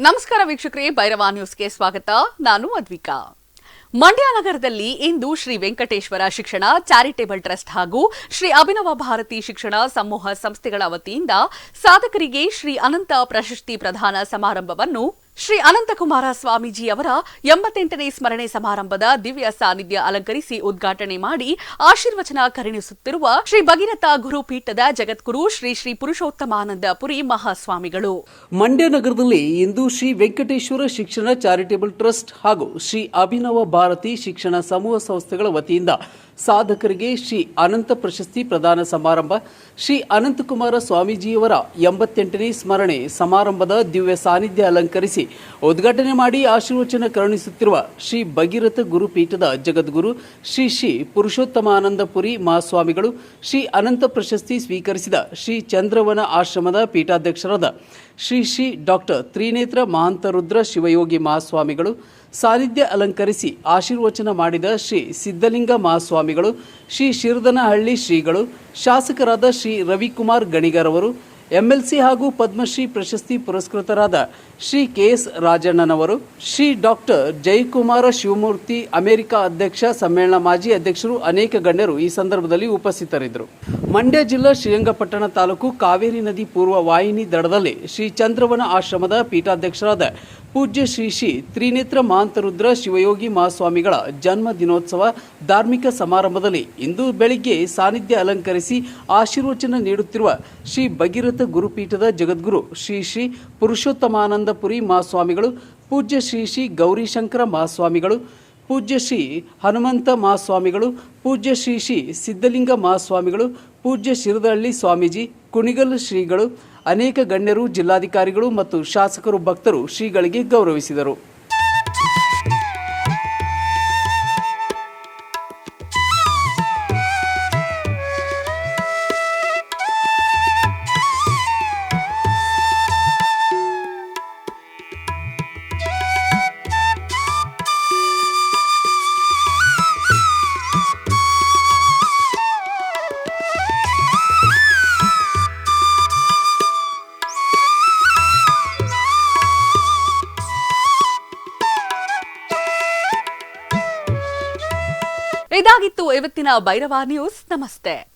ನಮಸ್ಕಾರ ವೀಕ್ಷಕರೇ, ಭೈರವ ನ್ಯೂಸ್ಗೆ ಸ್ವಾಗತ. ನಾನು ಅದ್ವಿಕಾ. ಮಂಡ್ಯ ನಗರದಲ್ಲಿ ಇಂದು ಶ್ರೀ ವೆಂಕಟೇಶ್ವರ ಶಿಕ್ಷಣ, ಚಾರಿಟೇಬಲ್ ಟ್ರಸ್ಟ್ ಹಾಗೂ ಶ್ರೀ ಅಭಿನವ ಭಾರತಿ ಶಿಕ್ಷಣ ಸಮೂಹ ಸಂಸ್ಥೆಗಳ ವತಿಯಿಂದ ಸಾಧಕರಿಗೆ ಶ್ರೀ ಅನಂತ ಪ್ರಶಸ್ತಿ ಪ್ರದಾನ ಸಮಾರಂಭವನ್ನು ಶ್ರೀ ಅನಂತಕುಮಾರ ಸ್ವಾಮೀಜಿ ಅವರ ಎಂಬತ್ತೆಂಟನೇ ಸ್ಮರಣೆ ಸಮಾರಂಭದ ದಿವ್ಯ ಸಾನ್ನಿಧ್ಯ ಅಲಂಕರಿಸಿ ಉದ್ಘಾಟನೆ ಮಾಡಿ ಆಶೀರ್ವಚನ ಕರುಣಿಸುತ್ತಿರುವ ಶ್ರೀ ಭಗೀರಥ ಗುರುಪೀಠದ ಜಗದ್ಗುರು ಶ್ರೀ ಶ್ರೀ ಪುರುಷೋತ್ತಮಾನಂದ ಪುರಿ ಮಹಾಸ್ವಾಮಿಗಳು. ಮಂಡ್ಯ ನಗರದಲ್ಲಿ ಇಂದು ಶ್ರೀ ವೆಂಕಟೇಶ್ವರ ಶಿಕ್ಷಣ ಚಾರಿಟೇಬಲ್ ಟ್ರಸ್ಟ್ ಹಾಗೂ ಶ್ರೀ ಅಭಿನವ ಭಾರತಿ ಶಿಕ್ಷಣ ಸಮೂಹ ಸಂಸ್ಥೆಗಳ ವತಿಯಿಂದ ಸಾಧಕರಿಗೆ ಶ್ರೀ ಅನಂತ ಪ್ರಶಸ್ತಿ ಪ್ರದಾನ ಸಮಾರಂಭ. ಶ್ರೀ ಅನಂತಕುಮಾರ ಸ್ವಾಮೀಜಿಯವರ ಎಂಬತ್ತೆಂಟನೇ ಸ್ಮರಣೆ ಸಮಾರಂಭದ ದಿವ್ಯ ಸಾನ್ನಿಧ್ಯ ಅಲಂಕರಿಸಿ ಉದ್ಘಾಟನೆ ಮಾಡಿ ಆಶೀರ್ವಚನ ಕರುಣಿಸುತ್ತಿರುವ ಶ್ರೀ ಭಗೀರಥ ಗುರುಪೀಠದ ಜಗದ್ಗುರು ಶ್ರೀ ಶ್ರೀ ಪುರುಷೋತ್ತಮಾನಂದಪುರಿ ಮಹಾಸ್ವಾಮಿಗಳು ಶ್ರೀ ಅನಂತ ಪ್ರಶಸ್ತಿ ಸ್ವೀಕರಿಸಿದ ಶ್ರೀ ಚಂದ್ರವನ ಆಶ್ರಮದ ಪೀಠಾಧ್ಯಕ್ಷರಾದ ಶ್ರೀ ಶ್ರೀ ಡಾಕ್ಟರ್ ತ್ರಿನೇತ್ರ ಮಹಾಂತರುದ್ರ ಶಿವಯೋಗಿ ಮಹಾಸ್ವಾಮಿಗಳು ಸಾನ್ನಿಧ್ಯ ಅಲಂಕರಿಸಿ ಆಶೀರ್ವಚನ ಮಾಡಿದ ಶ್ರೀ ಸಿದ್ಧಲಿಂಗ ಮಹಾಸ್ವಾಮಿಗಳು ಶ್ರೀ ಶಿರದನಹಳ್ಳಿ ಶ್ರೀಗಳು, ಶಾಸಕರಾದ ಶ್ರೀ ರವಿಕುಮಾರ್ ಗಣಿಗರವರು ಎಂಎಲ್ಸಿ ಹಾಗೂ ಪದ್ಮಶ್ರೀ ಪ್ರಶಸ್ತಿ ಪುರಸ್ಕೃತರಾದ ಶ್ರೀ ಕೆ ಎಸ್ ರಾಜಣ್ಣನವರು, ಶ್ರೀ ಡಾಕ್ಟರ್ ಜಯಕುಮಾರ ಶಿವಮೂರ್ತಿ, ಅಮೆರಿಕ ಅಧ್ಯಕ್ಷ, ಸಮ್ಮೇಳನ ಮಾಜಿ ಅಧ್ಯಕ್ಷರು, ಅನೇಕ ಗಣ್ಯರು ಈ ಸಂದರ್ಭದಲ್ಲಿ ಉಪಸ್ಥಿತರಿದ್ದರು. ಮಂಡ್ಯ ಜಿಲ್ಲಾ ಶ್ರೀರಂಗಪಟ್ಟಣ ತಾಲೂಕು ಕಾವೇರಿ ನದಿ ಪೂರ್ವ ವಾಹಿನಿ ದಡದಲ್ಲಿ ಶ್ರೀ ಚಂದ್ರವನ ಆಶ್ರಮದ ಪೀಠಾಧ್ಯಕ್ಷರಾದ ಪೂಜ್ಯ ಶ್ರೀ ಶ್ರೀ ತ್ರಿನೇತ್ರ ಮಹಾಂತರುದ್ರ ಶಿವಯೋಗಿ ಮಹಾಸ್ವಾಮಿಗಳ ಜನ್ಮ ದಿನೋತ್ಸವ ಧಾರ್ಮಿಕ ಸಮಾರಂಭದಲ್ಲಿ ಇಂದು ಬೆಳಿಗ್ಗೆ ಸಾನ್ನಿಧ್ಯ ಅಲಂಕರಿಸಿ ಆಶೀರ್ವಚನ ನೀಡುತ್ತಿರುವ ಶ್ರೀ ಭಗೀರಥ ಗುರುಪೀಠದ ಜಗದ್ಗುರು ಶ್ರೀ ಶ್ರೀ ಪುರುಷೋತ್ತಮಾನಂದಪುರಿ ಮಹಾಸ್ವಾಮಿಗಳು, ಪೂಜ್ಯ ಶ್ರೀ ಶ್ರೀ ಗೌರಿಶಂಕರ ಮಹಾಸ್ವಾಮಿಗಳು, ಪೂಜ್ಯ ಶ್ರೀ ಹನುಮಂತ ಮಹಾಸ್ವಾಮಿಗಳು, ಪೂಜ್ಯ ಶ್ರೀ ಶ್ರೀ ಸಿದ್ಧಲಿಂಗ ಮಹಾಸ್ವಾಮಿಗಳು, ಪೂಜ್ಯ ಶಿರದಹಳ್ಳಿ ಸ್ವಾಮೀಜಿ ಕುಣಿಗಲ್ ಶ್ರೀಗಳು ಅನೇಕ ಗಣ್ಯರು ಜಿಲ್ಲಾಧಿಕಾರಿಗಳು ಮತ್ತು ಶಾಸಕರು ಭಕ್ತರು ಶ್ರೀಗಳಿಗೆ ಗೌರವಿಸಿದರು. ಇದಾಗಿತ್ತು. ಇವತ್ತಿನ ಭೈರವ ನ್ಯೂಸ್ ನಮಸ್ತೆ.